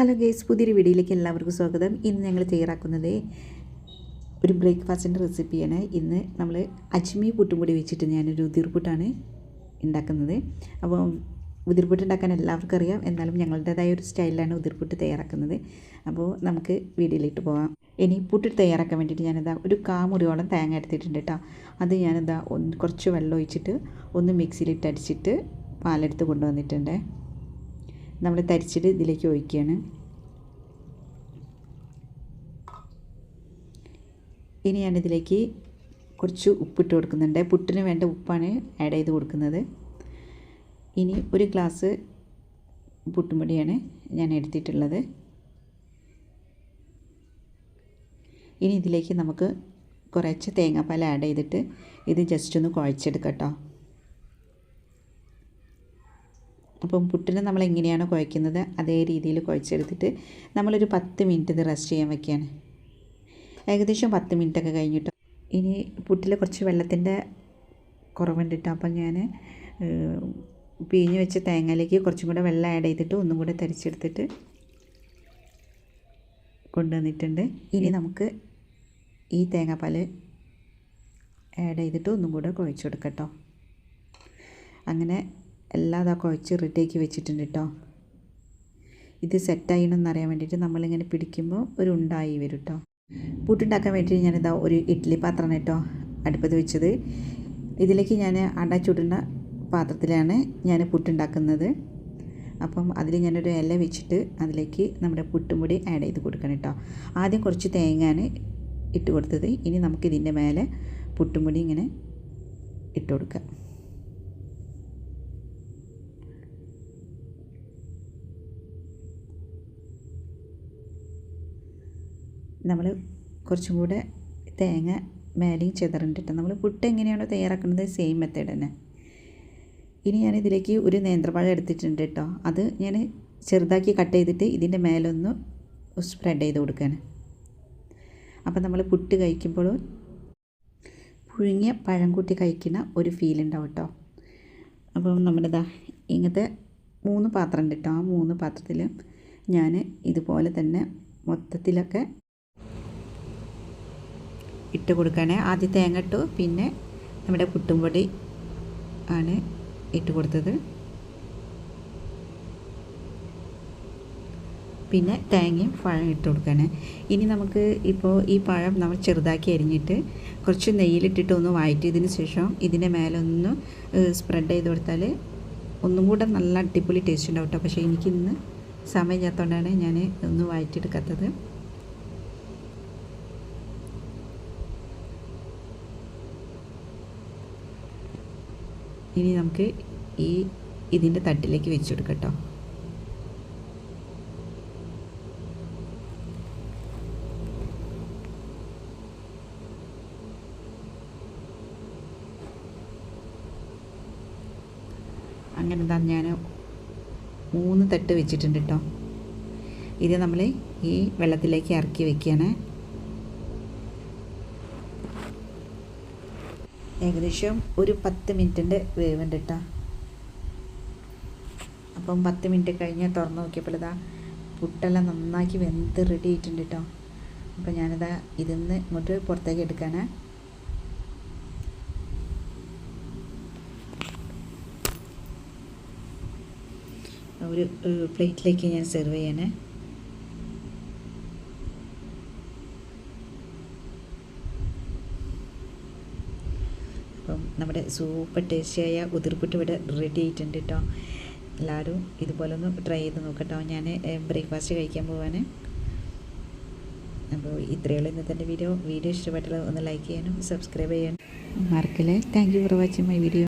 Hello guys പുതിയൊരു വീഡിയോയിലേക്ക് എല്ലാവർക്കും സ്വാഗതം. ഇന്ന് ഞങ്ങൾ തയ്യാറാക്കുന്നത് ഒരു ബ്രേക്ക്ഫാസ്റ്റിന്റെ റെസിപ്പിയാണ്. ഇന്ന് നമ്മൾ അജ്മി പുട്ടും കൂടി വെച്ചിട്ട് ഞാനൊരു ഉതിർപുട്ടാണ് ഉണ്ടാക്കുന്നത്. അപ്പോൾ ഉതിർപുട്ട് ഉണ്ടാക്കാൻ എല്ലാവർക്കും അറിയാം. എന്നാലും ഞങ്ങളുടേതായ ഒരു സ്റ്റൈലിലാണ് ഉതിർപുട്ട് തയ്യാറാക്കുന്നത്. അപ്പോൾ നമുക്ക് വീഡിയോയിലിട്ട് പോകാം ഇനി പുട്ടിട്ട് തയ്യാറാക്കാൻ വേണ്ടിയിട്ട് ഞാനിതാ ഒരു കാമുറിയോളം തേങ്ങ എടുത്തിട്ടുണ്ട് കേട്ടോ. അത് ഞാനിതാ ഒന്ന് കുറച്ച് വെള്ളം ഒഴിച്ചിട്ട് ഒന്ന് മിക്സിയിലിട്ട് അടിച്ചിട്ട് പാലെടുത്ത് കൊണ്ടുവന്നിട്ടുണ്ട്. നമ്മൾ തരിച്ചിട്ട് ഇതിലേക്ക് ഒഴിക്കുകയാണ്. ഇനി ഞാനിതിലേക്ക് കുറച്ച് ഉപ്പിട്ട് കൊടുക്കുന്നുണ്ട്. പുട്ടിന് വേണ്ട ഉപ്പാണ് ആഡ് ചെയ്ത് കൊടുക്കുന്നത്. ഇനി ഒരു ഗ്ലാസ് പുട്ടുംപൊടിയാണ് ഞാൻ എടുത്തിട്ടുള്ളത്. ഇനി ഇതിലേക്ക് നമുക്ക് കുറച്ച് തേങ്ങാപ്പാൽ ആഡ് ചെയ്തിട്ട് ഇത് ജസ്റ്റ് ഒന്ന് കുഴച്ചെടുക്കാം കേട്ടോ. അപ്പം പുട്ടിനെ നമ്മൾ എങ്ങനെയാണ് കുഴയ്ക്കുന്നത് അതേ രീതിയിൽ കുഴച്ചെടുത്തിട്ട് നമ്മളൊരു പത്ത് മിനിറ്റ് ഇത് റെസ്റ്റ് ചെയ്യാൻ വെക്കുകയാണ്. ഏകദേശം പത്ത് മിനിറ്റൊക്കെ കഴിഞ്ഞിട്ട്. ഇനി പുട്ടിൽ കുറച്ച് വെള്ളത്തിന്റെ കുറവുണ്ട് കേട്ടോ. അപ്പം ഞാൻ പിഴിഞ്ഞ് വെച്ച തേങ്ങയിലേക്ക് കുറച്ചും കൂടെ വെള്ളം ആഡ് ചെയ്തിട്ട് ഒന്നും കൂടെ തരിച്ചെടുത്തിട്ട് കൊണ്ടുവന്നിട്ടുണ്ട്. ഇനി നമുക്ക് ഈ തേങ്ങാപ്പാൽ ആഡ് ചെയ്തിട്ട് ഒന്നും കൂടെ കുഴച്ചെടുക്കട്ടോ അങ്ങനെ എല്ലാം അതാ കുഴച്ച് റെഡിയാക്കി വെച്ചിട്ടുണ്ട് കേട്ടോ ഇത് സെറ്റായിണെന്ന് അറിയാൻ വേണ്ടിയിട്ട് നമ്മളിങ്ങനെ പിടിക്കുമ്പോൾ ഒരു ഉണ്ടായി വരും കേട്ടോ പുട്ടുണ്ടാക്കാൻ വേണ്ടിയിട്ട് ഞാനിതാ ഒരു ഇഡ്ഡലി പാത്രമാണ് കേട്ടോ അടുപ്പത്ത് വെച്ചത്. ഇതിലേക്ക് ഞാൻ അട ചുടുന്ന പാത്രത്തിലാണ് ഞാൻ പുട്ടുണ്ടാക്കുന്നത്. അപ്പം അതിൽ ഞാനൊരു ഇല വെച്ചിട്ട് അതിലേക്ക് നമ്മുടെ പുട്ടുംപൊടി ആഡ് ചെയ്ത് കൊടുക്കണം കേട്ടോ ആദ്യം കുറച്ച് തേങ്ങയാണ് ഇട്ട് കൊടുത്തത്. ഇനി നമുക്കിതിന്റെ മേലെ പുട്ടുംപൊടി ഇങ്ങനെ ഇട്ട് കൊടുക്കാം. നമ്മൾ കുറച്ചും കൂടെ തേങ്ങ മേലെയും ചെതറിണ്ടിട്ട് നമ്മൾ പുട്ട് എങ്ങനെയാണോ തയ്യാറാക്കുന്നത് സെയിം മെത്തേഡ് തന്നെ. ഇനി ഞാൻ ഇതിലേക്ക് ഒരു നേന്ത്രപ്പഴം എടുത്തിട്ടുണ്ട് കേട്ടോ അത് ഞാൻ ചെറുതാക്കി കട്ട് ചെയ്തിട്ട് ഇതിന്റെ മേലൊന്ന് സ്പ്രെഡ് ചെയ്ത് കൊടുക്കുകയാണ് അപ്പം നമ്മൾ പുട്ട് കഴിക്കുമ്പോൾ പുഴുങ്ങിയ പഴം കൂട്ടി കഴിക്കുന്ന ഒരു ഫീൽ ഉണ്ടാവും കേട്ടോ അപ്പം നമ്മളിതാ ഇങ്ങനത്തെ മൂന്ന് പാത്രം ഉണ്ട് കേട്ടോ ആ മൂന്ന് പാത്രത്തിൽ ഞാൻ ഇതുപോലെ തന്നെ മൊത്തത്തിലൊക്കെ ഇട്ട് കൊടുക്കുകയാണ് ആദ്യം തേങ്ങ ഇട്ടു പിന്നെ നമ്മുടെ പുട്ടുംപൊടി ആണ് ഇട്ട് കൊടുത്തത്. പിന്നെ തേങ്ങയും പഴം ഇട്ട് കൊടുക്കുകയാണ് ഇനി നമുക്ക് ഇപ്പോൾ ഈ പഴം നമ്മൾ ചെറുതാക്കി അരിഞ്ഞിട്ട് കുറച്ച് നെയ്യിലിട്ടിട്ട് ഒന്ന് വഴറ്റിയതിന് ശേഷം ഇതിന്റെ മേലെ ഒന്ന് സ്പ്രെഡ് ചെയ്ത് കൊടുത്താൽ ഒന്നും കൂടെ നല്ല അടിപൊളി ടേസ്റ്റ് ഉണ്ടാവും കേട്ടോ പക്ഷേ എനിക്കിന്ന് സമയം ഇല്ലാത്തതുകൊണ്ടാണ് ഞാൻ ഒന്ന് വഴറ്റിയെടുക്കാത്തത്. ഇനി നമുക്ക് ഈ ഇതിന്റെ തട്ടിലേക്ക് വെച്ച് കേട്ടോ. അങ്ങനെ എന്താ ഞാൻ മൂന്ന് തട്ട് വെച്ചിട്ടുണ്ട് കേട്ടോ. ഇത് നമ്മൾ ഈ വെള്ളത്തിലേക്ക് ഇറക്കി വെക്കുകയാണ്. ഏകദേശം ഒരു പത്ത് മിനിറ്റിന്റെ വേവുണ്ട് കേട്ടോ അപ്പം പത്ത് മിനിറ്റ് കഴിഞ്ഞ് തുറന്ന് നോക്കിയപ്പോൾ ഇതാ പുട്ടെല്ലാം നന്നാക്കി വെന്ത് റെഡി ആയിട്ടുണ്ട് കേട്ടോ അപ്പം ഞാനിതാ ഇതിന്ന് ഇങ്ങോട്ട് പുറത്തേക്ക് എടുക്കാനേ. ഒരു പ്ലേറ്റിലേക്ക് ഞാൻ സെർവ് ചെയ്യണേ അപ്പം നമ്മുടെ സൂപ്പർ ടേസ്റ്റിയായ ഉതിർപുട്ട് ഇവിടെ റെഡി ആയിട്ടുണ്ട് കേട്ടോ എല്ലാവരും ഇതുപോലെ ഒന്ന് ട്രൈ ചെയ്ത് നോക്കട്ടോ. ഞാൻ ബ്രേക്ക്ഫാസ്റ്റ് കഴിക്കാൻ പോവാൻ അപ്പോൾ ഇത്രയുള്ള ഇന്നത്തെ വീഡിയോ വീഡിയോ ഇഷ്ടപ്പെട്ടാൽ ഒന്ന് ലൈക്ക് ചെയ്യാനും സബ്സ്ക്രൈബ് ചെയ്യാനും. മറക്കല്ലേ? Thank you for watching my video